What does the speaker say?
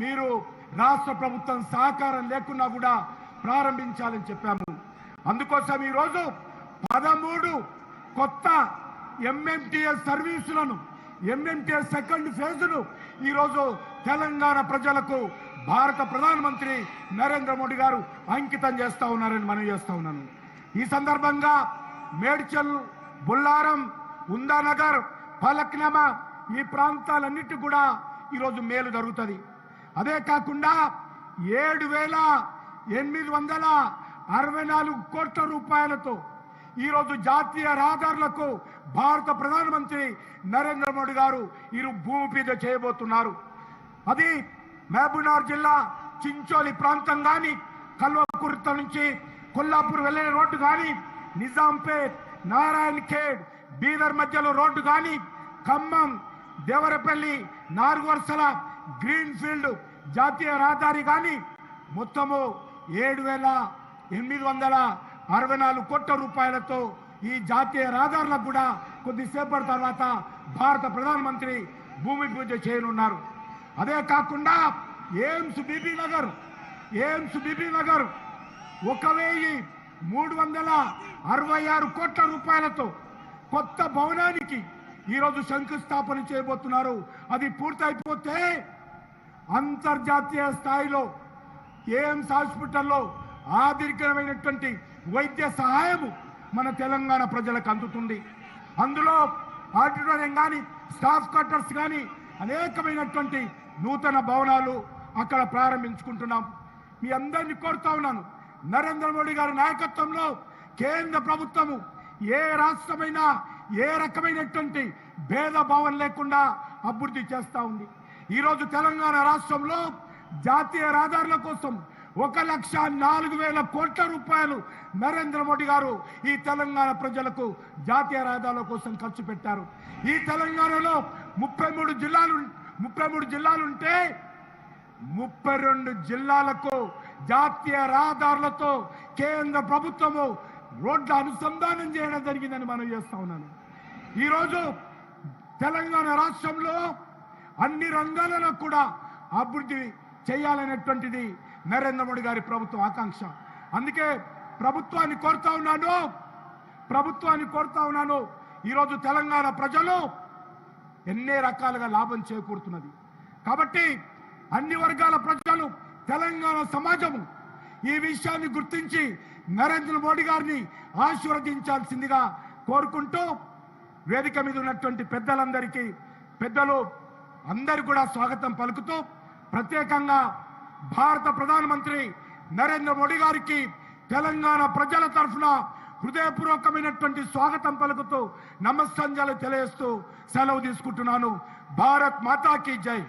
మీరు రాష్ట్ర ప్రభుత్వం సహకారం లేకున్నా కూడా ప్రారంభించాలని చెప్పాము. అందుకోసం ఈరోజు పదమూడు కొత్త ఎంఎంటీఎస్ సర్వీసులను ఎంఎంటీఎస్ సెకండ్ ఫేజ్ను ఈరోజు తెలంగాణ ప్రజలకు భారత ప్రధానమంత్రి నరేంద్ర మోడీ గారు అంకితం చేస్తా ఉన్నారని మనం చేస్తూ ఉన్నాను. ఈ సందర్భంగా మేడ్చల్ బుల్లారం ఉందానగర్ ఫలక్నామా ఈ ప్రాంతాలన్నిటి కూడా ఈరోజు మేలు జరుగుతుంది. అదే కాకుండా ఏడు వేల ఎనిమిది వందల అరవై నాలుగు కోట్ల రూపాయలతో ఈరోజు జాతీయ రహదారులకు భారత ప్రధానమంత్రి నరేంద్ర మోడీ గారు ఇరు భూమి పూజ చేయబోతున్నారు. అది మహబూబ్నగర్ జిల్లా చించోలి ప్రాంతం కానీ కల్వకుర్త నుంచి కొల్లాపూర్ వెళ్ళే రోడ్డు కానీ నిజాంపేట్ నారాయణ్ ఖేడ్ బీదర్ మధ్యలో రోడ్డు కానీ ఖమ్మం దేవరపల్లి నాలుగు వరుసల గ్రీన్ ఫీల్డ్ జాతీయ రహదారి కానీ మొత్తము ఏడు వేల ఎనిమిది వందల అరవై నాలుగు కోట్ల రూపాయలతో ఈ జాతీయ రహదారులకు కూడా కొద్దిసేపటి తర్వాత భారత ప్రధానమంత్రి భూమి పూజ చేయనున్నారు. అదే కాకుండా AIIMS BB Nagar AIIMS BB Nagar ఒక వెయ్యి మూడు వందల అరవై ఆరు కోట్ల రూపాయలతో కొత్త భవనానికి ఈరోజు శంకుస్థాపన చేయబోతున్నారు. అది పూర్తయిపోతే అంతర్జాతీయ స్థాయిలో ఎయిమ్స్ హాస్పిటల్లో ఆధునికమైనటువంటి వైద్య సహాయము మన తెలంగాణ ప్రజలకు అందుతుంది. అందులో ఆడిటోరియం కానీ స్టాఫ్ క్వార్టర్స్ కానీ అనేకమైనటువంటి నూతన భవనాలు అక్కడ ప్రారంభించుకుంటున్నాం. మీ అందరినీ కోరుతా ఉన్నాను. నరేంద్ర మోడీ గారి నాయకత్వంలో కేంద్ర ప్రభుత్వము ఏ రాష్ట్రమైనా ఏ రకమైనటువంటి భేదభావం లేకుండా అభివృద్ధి చేస్తూ ఉంది. ఈరోజు తెలంగాణ రాష్ట్రంలో జాతీయ రహదారుల కోసం ఒక లక్ష నాలుగు వేల కోట్ల రూపాయలు నరేంద్ర మోడీ గారు ఈ తెలంగాణ ప్రజలకు జాతీయ రహదారుల కోసం ఖర్చు పెట్టారు. ఈ తెలంగాణలో ముప్పై మూడు జిల్లాలు ముప్పై మూడు జిల్లాలు ఉంటే ముప్పై రెండు జిల్లాలకు జాతీయ రహదారులతో కేంద్ర ప్రభుత్వము రోడ్ల అనుసంధానం చేయడం జరిగిందని మనం చేస్తా ఉన్నాను. ఈరోజు తెలంగాణ రాష్ట్రంలో అన్ని రంగాలలో కూడా అభివృద్ధి చేయాలనేటువంటిది నరేంద్ర మోడీ గారి ప్రభుత్వం ఆకాంక్ష. అందుకే ప్రభుత్వాన్ని కోరుతా ఉన్నాను. ప్రభుత్వాన్ని కోరుతా ఉన్నాను. ఈరోజు తెలంగాణ ప్రజలు ఎన్నే రకాలుగా లాభం చేకూరుతున్నది. కాబట్టి అన్ని వర్గాల ప్రజలు తెలంగాణ సమాజము ఈ విషయాన్ని గుర్తించి నరేంద్ర మోడీ గారిని ఆశీర్వదించాల్సిందిగా కోరుకుంటూ వేదిక మీద ఉన్నటువంటి పెద్దలందరికీ పెద్దలు అందరు కూడా స్వాగతం పలుకుతూ ప్రత్యేకంగా భారత ప్రధానమంత్రి నరేంద్ర మోడీ గారికి తెలంగాణ ప్రజల తరఫున హృదయపూర్వకమైనటువంటి స్వాగతం పలుకుతూ నమస్సంజలు తెలియజేస్తూ సెలవు తీసుకుంటున్నాను. భారత్ మాతాకి జై.